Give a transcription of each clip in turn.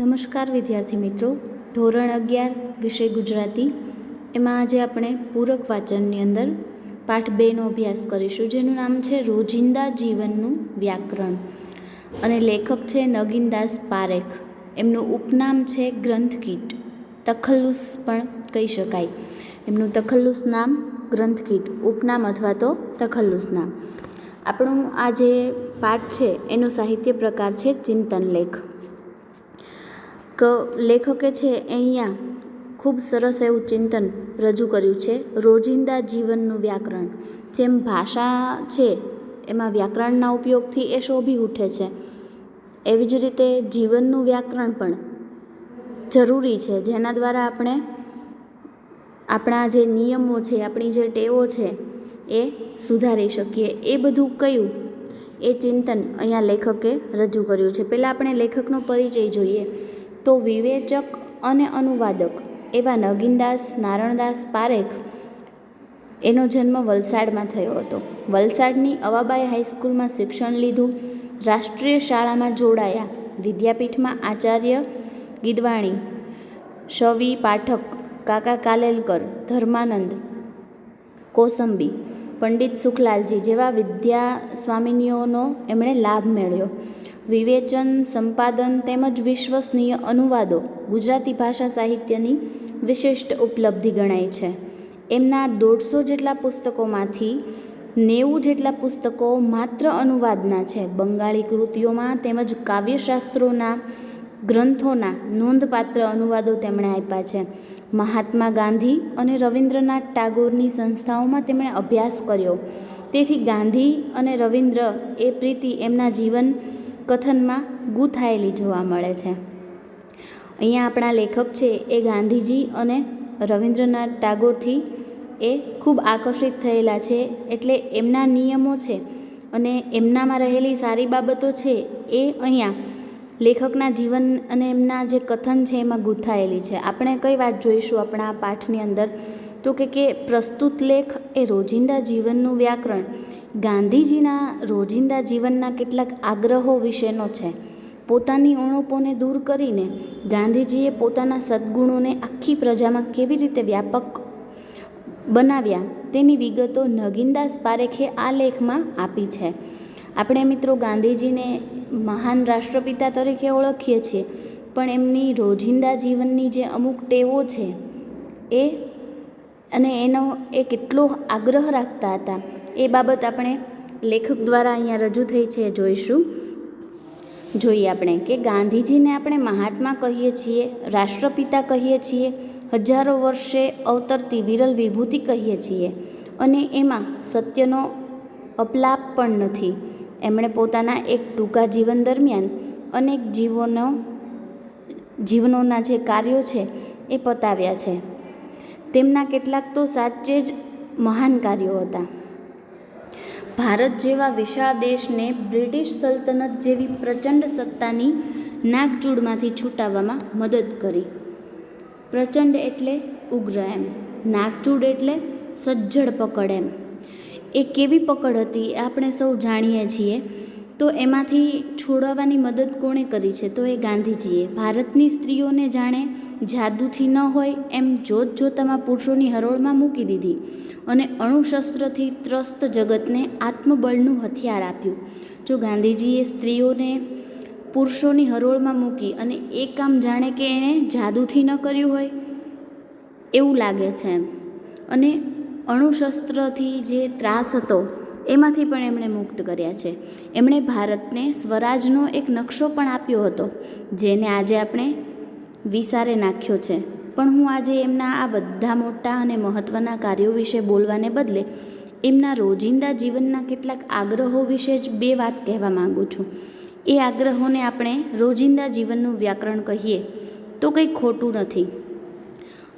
નમસ્કાર વિદ્યાર્થી મિત્રો. ધોરણ અગિયાર, વિષય ગુજરાતી. એમાં આજે આપણે પૂરક વાચનની અંદર પાઠ બેનો અભ્યાસ કરીશું, જેનું નામ છે રોજિંદા જીવનનું વ્યાકરણ. અને લેખક છે નગીનદાસ પારેખ. એમનું ઉપનામ છે ગ્રંથકીટ. તખલ્લુસ પણ કહી શકાય. એમનું તખલ્લુસ નામ ગ્રંથકીટ, ઉપનામ અથવા તો તખલ્લુસ નામ. આપણું આ જે પાઠ છે, એનો સાહિત્ય પ્રકાર છે ચિંતન લેખ લેખકે છે, અહીંયા ખૂબ સરસ એવું ચિંતન રજૂ કર્યું છે, રોજિંદા જીવનનું વ્યાકરણ. જેમ ભાષા છે, એમાં વ્યાકરણના ઉપયોગથી એ શોભી ઉઠે છે. એવી જ રીતે જીવનનું વ્યાકરણ પણ જરૂરી છે, જેના દ્વારા આપણે આપણા જે નિયમો છે, આપણી જે ટેવો છે, એ સુધારી શકીએ. એ બધું કયું? એ ચિંતન અહીંયા લેખકે રજૂ કર્યું છે. પહેલાં આપણે લેખકનો પરિચય જોઈએ. તો વિવેચક અને અનુવાદક એવા નગીનદાસ, નારણદાસ પારેખ એનો જન્મ વલસાડમાં થયો હતો. વલસાડની અવાબાઈ હાઈસ્કૂલમાં શિક્ષણ લીધું. રાષ્ટ્રીય શાળામાં જોડાયા. વિદ્યાપીઠમાં આચાર્ય ગીદવાણી, શવી પાઠક કાકા કાલેલકર, ધર્માનંદ કોસંબી, પંડિત સુખલાલજી જેવા વિદ્યા સ્વામિનીઓનો એમણે લાભ મેળવ્યો. વિવેચન, સંપાદન તેમજ વિશ્વસનીય અનુવાદો ગુજરાતી ભાષા સાહિત્યની વિશિષ્ટ ઉપલબ્ધિ ગણાય છે. એમના દોઢસો જેટલા પુસ્તકોમાંથી નેવું જેટલા પુસ્તકો માત્ર અનુવાદના છે. બંગાળી કૃતિઓમાં તેમજ કાવ્યશાસ્ત્રોના ગ્રંથોના નોંધપાત્ર અનુવાદો તેમણે આપ્યા છે. મહાત્મા ગાંધી અને રવિન્દ્રનાથ ટાગોરની સંસ્થાઓમાં તેમણે અભ્યાસ કર્યો. તેથી ગાંધી અને રવિન્દ્ર એ પ્રીતિ એમના જીવન કથનમાં ગૂંથાયેલી જોવા મળે છે. અહીંયા આપણા લેખક છે એ ગાંધીજી અને રવિન્દ્રનાથ ટાગોરથી એ ખૂબ આકર્ષિત થયેલા છે એટલે એમના નિયમો છે અને એમનામાં રહેલી સારી બાબતો છે એ અહીંયા લેખકના જીવન અને એમના જે કથન છે એમાં ગૂંથાયેલી છે. આપણે કઈ વાત જોઈશું આપણા પાઠની અંદર? તો કે કે પ્રસ્તુત લેખ એ રોજિંદા જીવનનું વ્યાકરણ ગાંધીજીના રોજિંદા જીવનના કેટલાક આગ્રહો વિશેનો છે. પોતાની ઉણપોને દૂર કરીને ગાંધીજીએ પોતાના સદ્ગુણોને આખી પ્રજામાં કેવી રીતે વ્યાપક બનાવ્યા તેની વિગતો નગીનદાસ પારેખે આ લેખમાં આપી છે. આપણે મિત્રો ગાંધીજીને મહાન રાષ્ટ્રપિતા તરીકે ઓળખીએ છીએ, પણ એમની રોજિંદા જીવનની જે અમુક ટેવો છે એ અને એનો એ કેટલો આગ્રહ રાખતા હતા. એ બાબત આપણે લેખક દ્વારા અહીંયા રજૂ થઈ છે, જોઈશું. જોઈએ આપણે કે ગાંધીજીને આપણે મહાત્મા કહીએ છીએ, રાષ્ટ્રપિતા કહીએ છીએ, હજારો વર્ષે અવતરતી વિરલ વિભૂતિ કહીએ છીએ અને એમાં સત્યનો અપલાપ પણ નથી. એમણે પોતાના એક ટૂંકા જીવન દરમિયાન અનેક જીવોનો, જીવનોના જે કાર્યો છે એ પતાવ્યા છે. તેમના કેટલાક તો સાચે જ મહાન કાર્યો હતા. ભારત જેવા વિશાળ દેશને બ્રિટિશ સલ્તનત જેવી પ્રચંડ સત્તાની નાગચૂડમાંથી છૂટાવવામાં મદદ કરી. પ્રચંડ એટલે ઉગ્ર એમ, નાગચૂડ એટલે સજ્જડ પકડ એમ. એ કેવી પકડ હતી એ આપણે સૌ જાણીએ છીએ. તો એમાંથી છોડાવવાની મદદ કોણે કરી છે? તો એ ગાંધીજીએ. ભારતની સ્ત્રીઓને જાણે જાદુથી ન હોય એમ જોત જોતામાં પુરુષોની હરોળમાં મૂકી દીધી અને અણુશસ્ત્રથી ત્રસ્ત જગતને આત્મબળનું હથિયાર આપ્યું. જો ગાંધીજીએ સ્ત્રીઓને પુરુષોની હરોળમાં મૂકી અને એ કામ જાણે કે એણે જાદુથી ન કર્યું હોય, એવું લાગે છે એમ. અને અણુશસ્ત્રથી જે ત્રાસ હતો એમાંથી પણ એમણે મુક્ત કર્યા છે. એમણે ભારતને સ્વરાજનો એક નકશો પણ આપ્યો હતો, જેને આજે આપણે વિસારે નાખ્યો છે. પણ હું આજે એમના આ બધા મોટા અને મહત્ત્વના કાર્યો વિશે બોલવાને બદલે એમના રોજિંદા જીવનના કેટલાક આગ્રહો વિશે જ બે વાત કહેવા માગું છું. એ આગ્રહોને આપણે રોજિંદા જીવનનું વ્યાકરણ કહીએ તો કંઈ ખોટું નથી.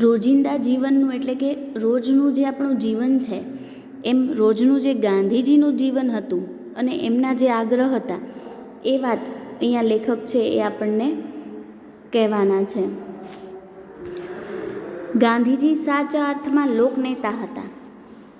રોજિંદા જીવનનું એટલે કે રોજનું જે આપણું જીવન છે એમ રોજનું જે ગાંધીજીનું જીવન હતું અને એમના જે આગ્રહ હતા, એ વાત અહીંયા લેખક છે એ આપણને કહેવાના છે. ગાંધીજી સાચા અર્થમાં લોકનેતા હતા.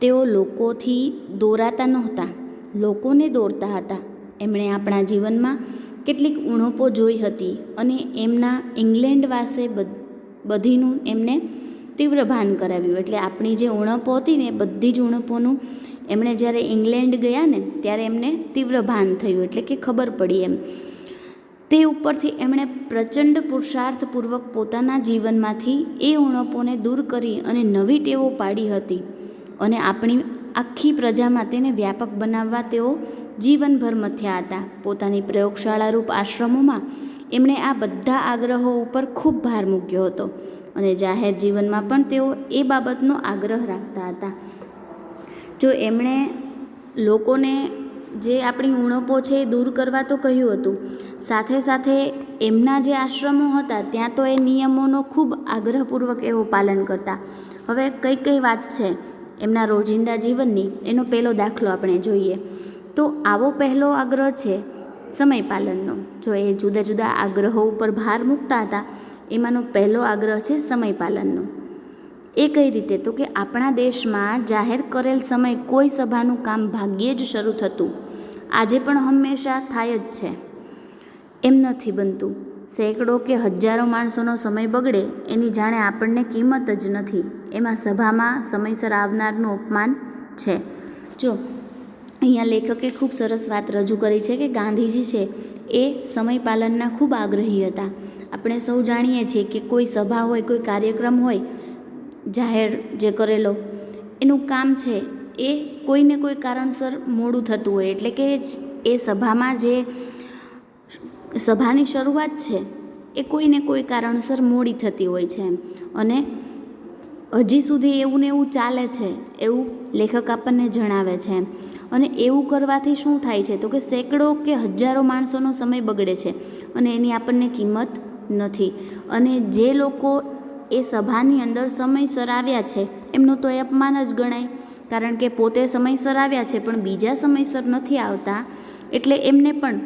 તેઓ લોકોથી દોરાતા નહોતા, લોકોને દોરતા હતા. એમણે આપણા જીવનમાં કેટલીક ઉણપો જોઈ હતી અને એમના ઇંગ્લેન્ડ વાસે બધીનું એમને તીવ્ર ભાન કરાવ્યું. એટલે આપણી જે ઉણપો હતી ને એ બધી જ ઉણપોનું એમણે જ્યારે ઇંગ્લેન્ડ ગયા ને ત્યારે એમને તીવ્ર ભાન થયું. એટલે કે ખબર પડી એમ. તે ઉપરથી એમણે પ્રચંડ પુરુષાર્થપૂર્વક પોતાના જીવનમાંથી એ ઉણપોને દૂર કરી અને નવી ટેવો પાડી હતી. અને આપણી આખી પ્રજામાં તેને વ્યાપક બનાવવા તેઓ જીવનભર મથ્યા હતા. પોતાની પ્રયોગશાળા રૂપ આશ્રમોમાં એમણે આ બધા આગ્રહો ઉપર ખૂબ ભાર મૂક્યો હતો. અને જાહેર જીવનમાં પણ તેઓ એ બાબતનો આગ્રહ રાખતા હતા. જો એમણે લોકોને જે આપણી ઉણપો છે એ દૂર કરવા તો કહ્યું હતું, સાથે સાથે એમના જે આશ્રમો હતા ત્યાં તો એ નિયમોનો ખૂબ આગ્રહપૂર્વક એવો પાલન કરતા. હવે કઈ કઈ વાત છે એમના રોજિંદા જીવનની, એનો પહેલો દાખલો આપણે જોઈએ. તો આવો પહેલો આગ્રહ છે સમય પાલનનો. જો એ જુદા જુદા આગ્રહો ઉપર ભાર મૂકતા હતા એમાંનો પહેલો આગ્રહ છે સમય પાલનનો. એ કઈ રીતે? તો કે આપણા દેશમાં જાહેર કરેલ સમય કોઈ સભાનું કામ ભાગ્યે જ શરૂ થતું. આજે પણ હંમેશા થાય જ છે. એમ નથી બનતું. સેંકડો કે હજારો માણસોનો સમય બગડે એની જાણે આપણને કિંમત જ નથી. એમાં સભામાં સમયસર આવનારનું અપમાન છે. જો, અહીંયા લેખકે ખૂબ સરસ વાત રજૂ કરી છે કે ગાંધીજી છે એ સમય પાલનના ખૂબ આગ્રહી હતા. આપણે સૌ જાણીએ છીએ કે કોઈ સભા હોય, કોઈ કાર્યક્રમ હોય, જાહેર જે કરેલો, એનું કામ છે એ કોઈને કોઈ કારણસર મોડું થતું હોય. એટલે કે એ સભામાં જે સભાની શરૂઆત છે, એ કોઈને કોઈ કારણસર મોડી થતી હોય છે એમ. અને હજી સુધી એવું ને એવું ચાલે છે, એવું લેખક આપણને જણાવે છે અને એવું કરવાથી શું થાય છે? તો કે સેંકડો કે હજારો માણસોનો સમય બગડે છે. અને એની આપણને કિંમત નથી. અને જે લોકો એ સભાની અંદર સમયસર આવ્યા છે, એમનું તો એ અપમાન જ ગણાય. કારણ કે પોતે સમયસર આવ્યા છે, પણ બીજા સમયસર નથી આવતા, એટલે એમને પણ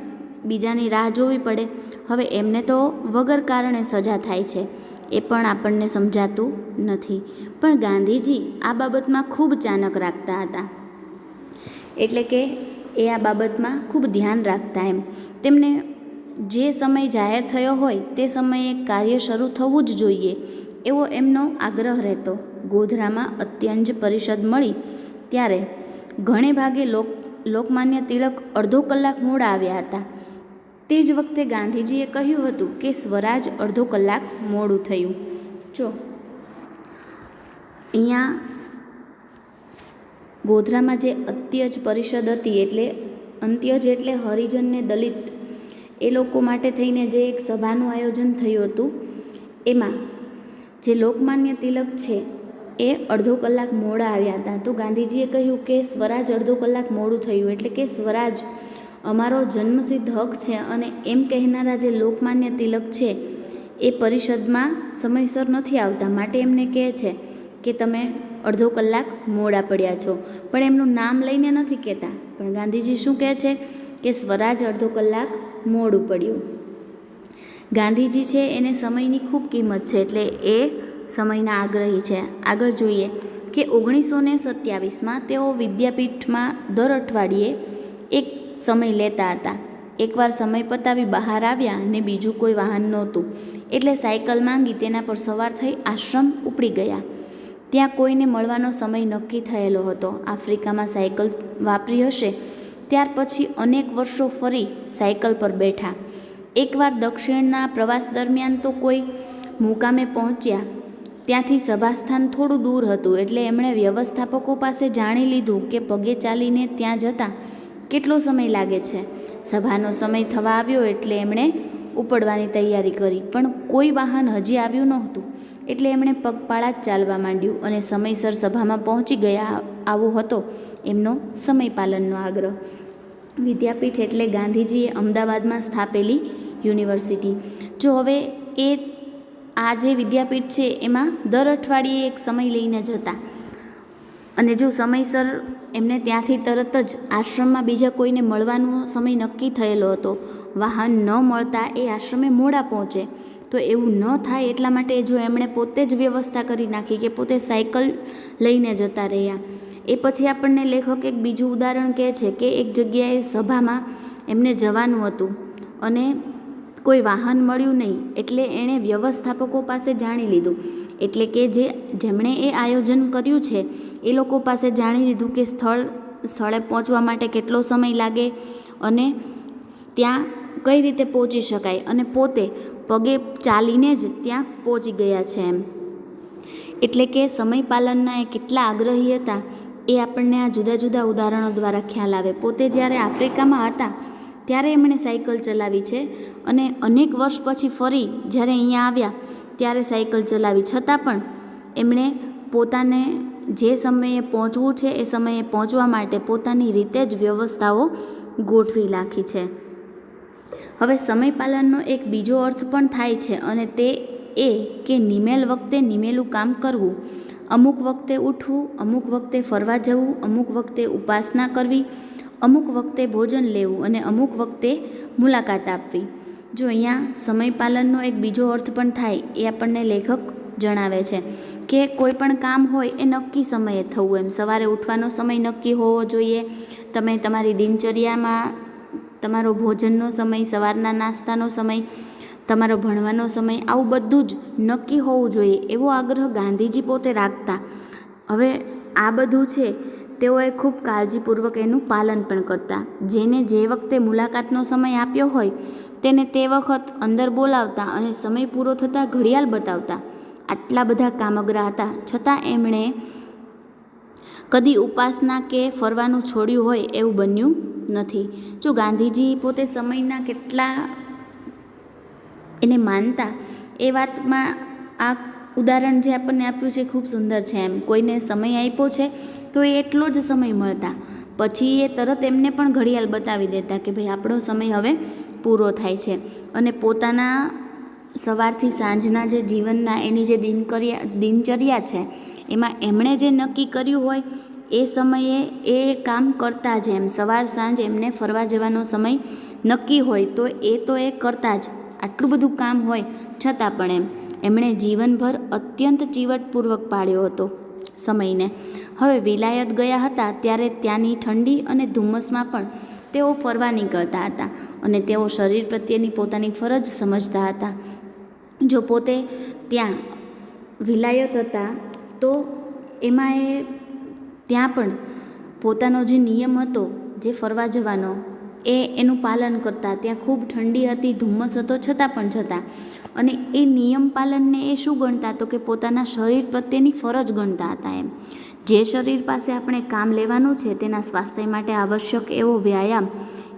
બીજાની રાહ જોવી પડે. હવે એમને તો વગર કારણે સજા થાય છે, એ પણ આપણને સમજાતું નથી. પણ ગાંધીજી આ બાબતમાં ખૂબ ચાનક રાખતા હતા. એટલે કે એ આ બાબતમાં ખૂબ ધ્યાન રાખતા એમ. તેમને જે સમય જાહેર થયો હોય તે સમયે કાર્ય શરૂ થવું જ જોઈએ. એવો એમનો આગ્રહ રહેતો. ગોધરામાં અત્યંજ પરિષદ મળી. ત્યારે ઘણે ભાગે લોક, લોકમાન્ય તિલક અડધો કલાક મોડા આવ્યા હતા. તે જ વખતે ગાંધીજીએ કહ્યું હતું કે સ્વરાજ અડધો કલાક મોડું થયું. જો, અહીંયા ગોધરામાં જે અત્યજ પરિષદ હતી એટલે, અંત્યજ એટલે હરિજનને દલિત એ લોકો માટે થઈને જે એક સભાનું આયોજન થયું હતું, એમાં જે લોકમાન્ય તિલક છે, એ અડધો કલાક મોડા આવ્યા હતા. તો ગાંધીજીએ કહ્યું કે સ્વરાજ અડધો કલાક મોડું થયું, એટલે કે સ્વરાજ અમારો જન્મસિદ્ધ હક છે અને એમ કહેનારા જે લોકમાન્ય તિલક છે, એ પરિષદમાં સમયસર નથી આવતા. માટે એમને કહે છે કે તમે અડધો કલાક મોડા પડ્યા છો. પણ એમનું નામ લઈને નથી કહેતા. પણ ગાંધીજી શું કહે છે? કે સ્વરાજ અડધો કલાક મોડું પડ્યું. ગાંધીજી છે એને સમયની ખૂબ કિંમત છે એટલે એ સમયના આગ્રહી છે. આગળ જોઈએ કે ઓગણીસો ને સત્યાવીસમાં તેઓ વિદ્યાપીઠમાં દર અઠવાડિયે એક સમય લેતા હતા. એકવાર સમય પતાવી બહાર આવ્યા ને બીજું કોઈ વાહન નહોતું. એટલે સાયકલ માંગી તેના પર સવાર થઈ આશ્રમ ઉપડી ગયા. ત્યાં કોઈને મળવાનો સમય નક્કી થયેલો હતો. આફ્રિકામાં સાયકલ વાપરી હશે ત્યાર પછી અનેક વર્ષો ફરી સાયકલ પર બેઠા. એકવાર દક્ષિણના પ્રવાસ દરમિયાન તો કોઈ મુકામે પહોંચ્યા. ત્યાંથી સભાસ્થાન થોડું દૂર હતું એટલે એમણે વ્યવસ્થાપકો પાસે જાણી લીધું કે પગે ચાલીને ત્યાં જતાં કેટલો સમય લાગે છે. સભાનો સમય થવા આવ્યો એટલે એમણે ઉપડવાની તૈયારી કરી, પણ કોઈ વાહન હજી આવ્યું નહોતું. એટલે એમણે પગપાળા જ ચાલવા માંડ્યું અને સમયસર સભામાં પહોંચી ગયા આવો હતો. એમનો સમય પાલનનો આગ્રહ. વિદ્યાપીઠ એટલે ગાંધીજીએ અમદાવાદમાં સ્થાપેલી યુનિવર્સિટી. જો હવે એ આ જે વિદ્યાપીઠ છે એમાં દર અઠવાડિયે એક સમય લઈને જતા અને જો સમયસર એમને ત્યાંથી તરત જ આશ્રમમાં બીજા કોઈને મળવાનો સમય નક્કી થયેલો હતો, વાહન ન મળતા એ આશ્રમે મોડા પહોંચે. તો એવું ન થાય એટલા માટે જો એમણે પોતે જ વ્યવસ્થા કરી નાખી કે પોતે સાયકલ લઈને જતા રહ્યા. એ પછી આપણને લેખક એક બીજું ઉદાહરણ કહે છે કે એક જગ્યાએ સભામાં એમને જવાનું હતું અને કોઈ વાહન મળ્યું નહીં એટલે એણે વ્યવસ્થાપકો પાસે જાણી લીધું. એટલે કે જે જેમણે એ આયોજન કર્યું છે, એ લોકો પાસે જાણી લીધું કે સ્થળ, સ્થળે પહોંચવા માટે કેટલો સમય લાગે અને ત્યાં કઈ રીતે પહોંચી શકાય અને પોતે પગે ચાલીને જ ત્યાં પહોંચી ગયા છે એમ. એટલે કે સમયપાલનના એ કેટલા આગ્રહી હતા એ આપણને આ જુદા જુદા ઉદાહરણો દ્વારા ખ્યાલ આવે. પોતે જ્યારે આફ્રિકામાં હતા, ત્યારે એમણે સાયકલ ચલાવી છે અને અનેક વર્ષ પછી ફરી જ્યારે અહીંયા આવ્યા, ત્યારે સાયકલ ચલાવી. છતાં પણ એમણે પોતાને જે સમયે પહોંચવું છે, એ સમયે પહોંચવા માટે પોતાની રીતે જ વ્યવસ્થાઓ ગોઠવી રાખી છે. હવે સમયપાલનનો એક બીજો અર્થ પણ થાય છે અને તે એ કે નિમેલ વખતે નિમેલું કામ કરવું અમુક વખતે ઉઠવું, અમુક વખતે ફરવા જવું, અમુક વખતે ઉપાસના કરવી, અમુક વખતે ભોજન લેવું અને અમુક વખતે મુલાકાત આપવી. જો અહીંયા સમયપાલનનો એક બીજો અર્થ પણ થાય એ આપણને લેખક જણાવે છે કે કોઈ પણ કામ હોય એ નક્કી સમયે થવું એમ. સવારે ઉઠવાનો સમય નક્કી હોવો જોઈએ. તમે તમારી દિનચર્યામાં તમારો ભોજનનો સમય, સવારના નાસ્તાનો સમય તમારો ભણવાનો સમય આવું બધું જ નક્કી હોવું જોઈએ એવો આગ્રહ ગાંધીજી પોતે રાખતા. હવે આ બધું છે, તેઓએ ખૂબ કાળજીપૂર્વક એનું પાલન પણ કરતા. જેને જે વખતે મુલાકાતનો સમય આપ્યો હોય, તેને તે વખત અંદર બોલાવતા અને સમય પૂરો થતાં ઘડિયાળ બતાવતા. આટલા બધા કામગરા હતા. છતાં એમણે કદી ઉપાસના કે ફરવાનું છોડ્યું હોય એવું બન્યું નથી. જો ગાંધીજી પોતે સમયના કેટલા એને માનતા. એ વાતમાં આ ઉદાહરણ જે આપણને આપ્યું છે ખૂબ સુંદર છે એમ. કોઈને સમય આપ્યો છે તો એ એટલો જ સમય મળતા. પછી એ તરત એમને પણ ઘડિયાળ બતાવી દેતા કે ભાઈ આપણો સમય હવે પૂરો થાય છે. અને પોતાના સવારથી સાંજના જે જીવનના એની જે દિનકર્યા, દિનચર્યા છે, એમાં એમણે જે નક્કી કર્યું હોય એ સમયે એ કામ કરતા જ એમ. સવાર સાંજ એમને ફરવા જવાનો સમય નક્કી હોય તો એ તો એ કરતા જ. આટલું બધું કામ હોય છતાં પણ એમ. એમણે જીવનભર અત્યંત ચીવટપૂર્વક પાડ્યો હતો સમયને. હવે વિલાયત ગયા હતા ત્યારે ત્યાંની ઠંડી અને ધુમ્મસમાં પણ તેઓ ફરવા નીકળતા હતા અને તેઓ શરીર પ્રત્યેની પોતાની ફરજ સમજતા હતા. જો પોતે ત્યાં વિલાયત હતા તો એમાં એ ત્યાં પણ પોતાનો જે નિયમ હતો, જે ફરવા જવાનો એ એનું પાલન કરતા. ત્યાં ખૂબ ઠંડી હતી, ધુમ્મસ હતો, છતાં પણ જતા. અને એ નિયમ પાલનને એ શું ગણતા? તો કે પોતાના શરીર પ્રત્યેની ફરજ ગણતા હતા એમ. જે શરીર પાસે આપણે કામ લેવાનું છે, તેના સ્વાસ્થ્ય માટે આવશ્યક એવો વ્યાયામ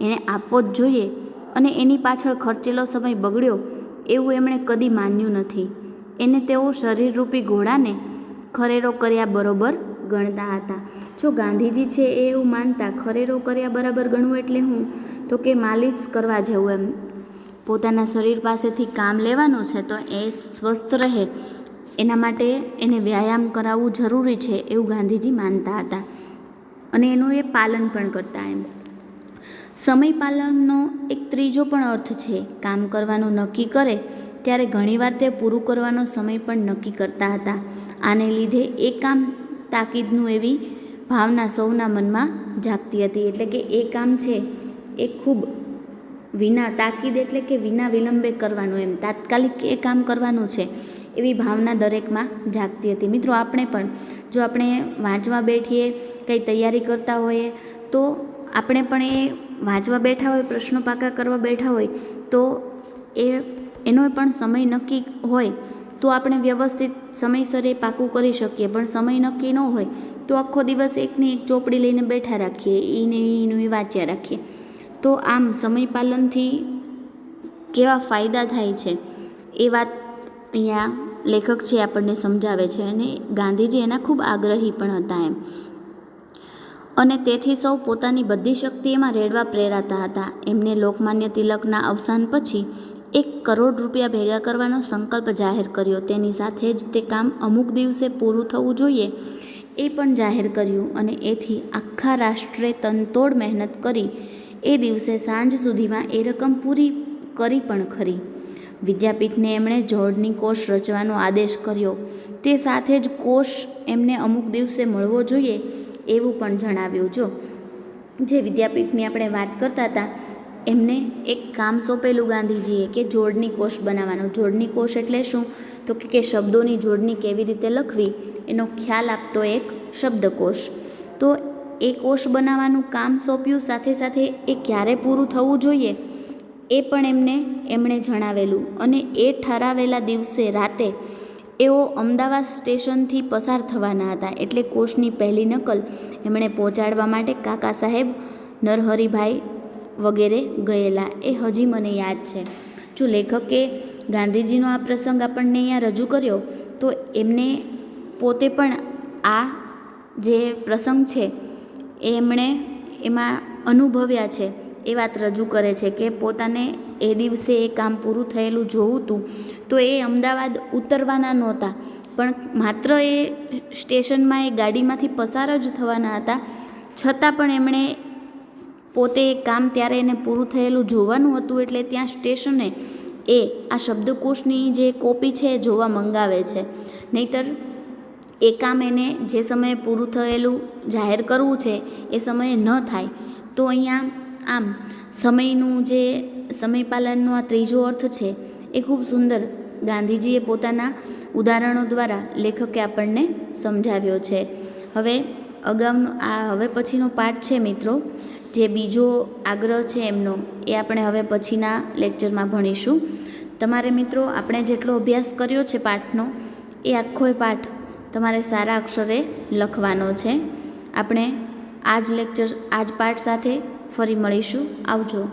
એને આપવો જ જોઈએ. અને એની પાછળ ખર્ચેલો સમય બગડ્યો, એવું એમણે કદી માન્યું નથી. એને તેઓ શરીરરૂપી ઘોડાને ખરેરો કર્યા બરોબર ગણતા હતા. જો ગાંધીજી છે એ એવું માનતા, ખરેરો કર્યા બરાબર ગણવું એટલે હું? તો કે માલિશ કરવા જેવું એમ. પોતાના શરીર પાસેથી કામ લેવાનું છે તો એ સ્વસ્થ રહે. એના માટે એને વ્યાયામ કરાવવું જરૂરી છે, એવું ગાંધીજી માનતા હતા. અને એનું એ પાલન પણ કરતા એમ. સમય પાલનનો એક ત્રીજો પણ અર્થ છે. કામ કરવાનું નક્કી કરે, ત્યારે ઘણીવાર તે પૂરું કરવાનો સમય પણ નક્કી કરતા હતા. આને લીધે એ કામ તાકીદનું એવી ભાવના સૌના મનમાં જાગતી હતી. એટલે કે એ કામ છે એ ખૂબ વિના તાકીદ એટલે કે વિના વિલંબે કરવાનું એમ. તાત્કાલિક એ કામ કરવાનું છે એવી ભાવના દરેકમાં જાગતી હતી. મિત્રો, આપણે પણ જો આપણે વાંચવા બેઠીએ, કંઈ તૈયારી કરતા હોઈએ, તો આપણે પણ એ વાંચવા બેઠા હોય, પ્રશ્નો પાકા કરવા બેઠા હોય, તો એ, એનો પણ સમય નક્કી હોય તો આપણે વ્યવસ્થિત સમયસર એ પાકું કરી શકીએ, પણ સમય નક્કી ન હોય તો આખો દિવસ એકની એક ચોપડી લઈને બેઠા રાખીએ એને એનું એ વાંચ્યા રાખીએ. તો આમ સમય પાલનથી કેવા ફાયદા થાય છે એ વાત અહીંયા લેખક છે આપણને સમજાવે છે અને ગાંધીજી એના ખૂબ આગ્રહી પણ હતા એમ. અને તેથી સૌ પોતાની બધી શક્તિ એમાં રેડવા પ્રેરાતા હતા. એમને લોકમાન્ય તિલકના અવસાન પછી એક કરોડ રૂપિયા ભેગા કરવાનો સંકલ્પ જાહેર કર્યો. તેની સાથે જ તે કામ અમુક દિવસે પૂરું થવું જોઈએ એ પણ જાહેર કર્યું અને એથી આખા રાષ્ટ્રે તનતોડ મહેનત કરી. એ દિવસે સાંજ સુધીમાં એ રકમ પૂરી કરી પણ ખરી. વિદ્યાપીઠને એમણે જોડની કોષ રચવાનો આદેશ કર્યો. તે સાથે જ કોષ એમને અમુક દિવસે મળવો જોઈએ એવું પણ જણાવ્યું. જો, જે વિદ્યાપીઠની આપણે વાત કરતા હતા એમને એક કામ સોંપેલું ગાંધીજીએ કે જોડણી કોષ બનાવવાનો. જોડણી કોષ એટલે શું? તો કે શબ્દોની જોડણી કેવી રીતે લખવી? એનો ખ્યાલ આપતો એક શબ્દકોશ. તો એ કોષ બનાવવાનું કામ સોંપ્યું, સાથે સાથે એ ક્યારે પૂરું થવું જોઈએ? એ પણ એમને, એમણે જણાવેલું. અને એ ઠરાવેલા દિવસે રાતે એઓ અમદાવાદ સ્ટેશનથી પસાર થવાના હતા. એટલે કોષની પહેલી નકલ એમણે પહોંચાડવા માટે કાકા સાહેબ નરહરિભાઈ વગેરે ગયેલા એ હજી મને યાદ છે. જો લેખકે ગાંધીજીનો આ પ્રસંગ આપણને અહીંયા રજૂ કર્યો, તો એમને પોતે પણ આ જે પ્રસંગ છે એ એમણે એમાં અનુભવ્યા છે, એ વાત રજૂ કરે છે કે પોતાને એ દિવસે એ કામ પૂરું થયેલું જોવું હતું તો એ અમદાવાદ ઉતરવાના નહોતા. પણ માત્ર એ સ્ટેશનમાં એ ગાડીમાંથી પસાર જ થવાના હતા, છતાં પણ એમણે પોતે કામ ત્યારે એને પૂરું થયેલું જોવાનું હતું એટલે ત્યાં સ્ટેશને એ આ શબ્દકોશની જે કોપી છે એ જોવા મંગાવે છે. નહીતર એ કામ એને જે સમયે પૂરું થયેલું જાહેર કરવું છે એ સમયે ન થાય. તો અહીંયા આમ સમયનું જે સમયપાલનનો આ ત્રીજો અર્થ છે એ ખૂબ સુંદર ગાંધીજીએ પોતાના ઉદાહરણો દ્વારા લેખકે આપણને સમજાવ્યો છે. હવે અગાઉનો આ હવે પછીનો પાઠ છે મિત્રો. જે બીજો આગ્રહ છે એમનો, એ આપણે હવે પછીના લેક્ચરમાં ભણીશું. તમારે મિત્રો, આપણે જેટલો અભ્યાસ કર્યો છે પાઠનો, એ આખોય પાઠ તમારે સારા અક્ષરે લખવાનો છે. આપણે આ જ લેક્ચર આ જ પાઠ સાથે ફરી મળીશું. આવજો.